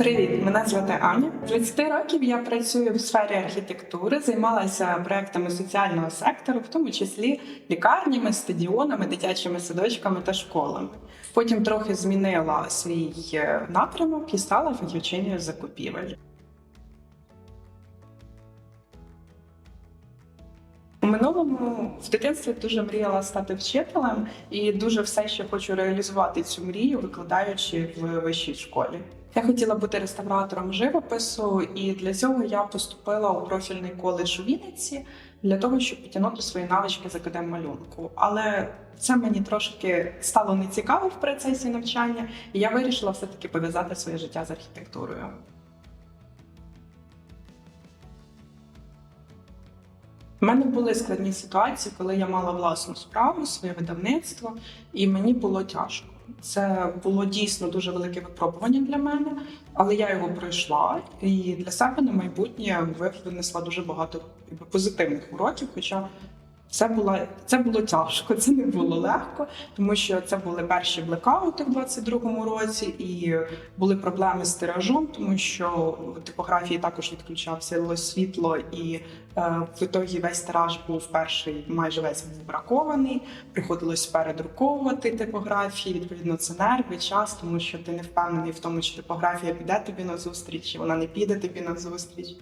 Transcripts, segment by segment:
Привіт, мене звати Аня. З 20 років я працюю в сфері архітектури, займалася проектами соціального сектору, в тому числі лікарнями, стадіонами, дитячими садочками та школами. Потім трохи змінила свій е, напрямок і стала фахівчиною закупівель. Минулому в дитинстві дуже мріяла стати вчителем і дуже все ще хочу реалізувати цю мрію, викладаючи в вищій школі. Я хотіла бути реставратором живопису, і для цього я поступила у профільний коледж у Вінниці для того, щоб підтягнути свої навички з академмалюнку. Але це мені трошки стало нецікаво в процесі навчання, і я вирішила все-таки пов'язати своє життя з архітектурою. У мене були складні ситуації, коли я мала власну справу, своє видавництво, і мені було тяжко. Це було дійсно дуже велике випробування для мене, але я його пройшла і для себе на майбутнє винесла дуже багато позитивних уроків. Хоча це було, це було тяжко, це не було легко, тому що це були перші блекаути в 22-му році, і були проблеми з тиражом, тому що в типографії також відключався світло, і е, в ітогі весь тираж був перший, майже весь бракований. Приходилось передруковувати типографії. Відповідно, це нерви, час, тому що ти не впевнений в тому, чи типографія піде тобі на зустріч, чи вона не піде тобі на зустріч.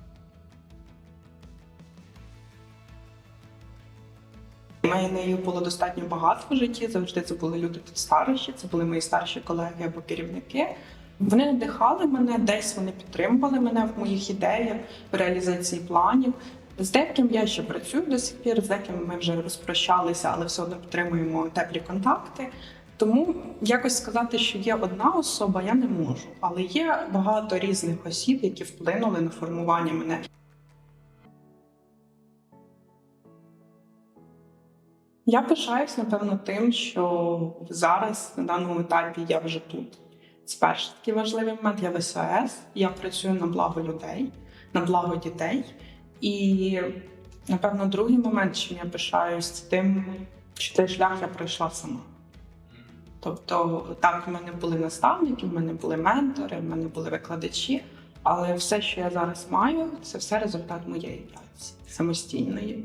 У мене було достатньо багато в житті. Завжди це були люди підстарші, це були мої старші колеги або керівники. Вони надихали мене, десь вони підтримували мене в моїх ідеях, в реалізації планів. З деяким я ще працюю до сих пір, з деяким ми вже розпрощалися, але все одно підтримуємо теплі контакти. Тому якось сказати, що є одна особа, я не можу, але є багато різних осіб, які вплинули на формування мене. Я пишаюсь, напевно, тим, що зараз на даному етапі я вже тут. Це перший такий важливий момент. Я в СОС, я працюю на благо людей, на благо дітей. І, напевно, другий момент, чим я пишаюсь, це тим, що цей шлях я пройшла сама. Тобто, так, в мене були наставники, в мене були ментори, в мене були викладачі, але все, що я зараз маю, це все результат моєї праці самостійної.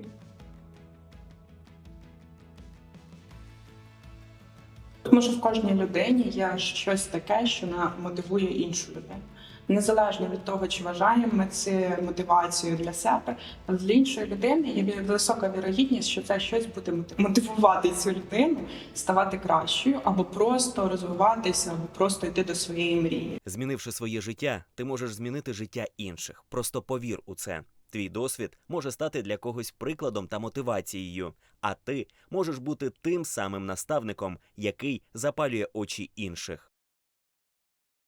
Тому що в кожній людині є щось таке, що мотивує іншу людину. Незалежно від того, чи вважаємо ми це мотивацією для себе, але для іншої людини є висока вірогідність, що це щось буде мотив- мотивувати цю людину ставати кращою, або просто розвиватися, або просто йти до своєї мрії. Змінивши своє життя, ти можеш змінити життя інших. Просто повір у це. Твій досвід може стати для когось прикладом та мотивацією, а ти можеш бути тим самим наставником, який запалює очі інших.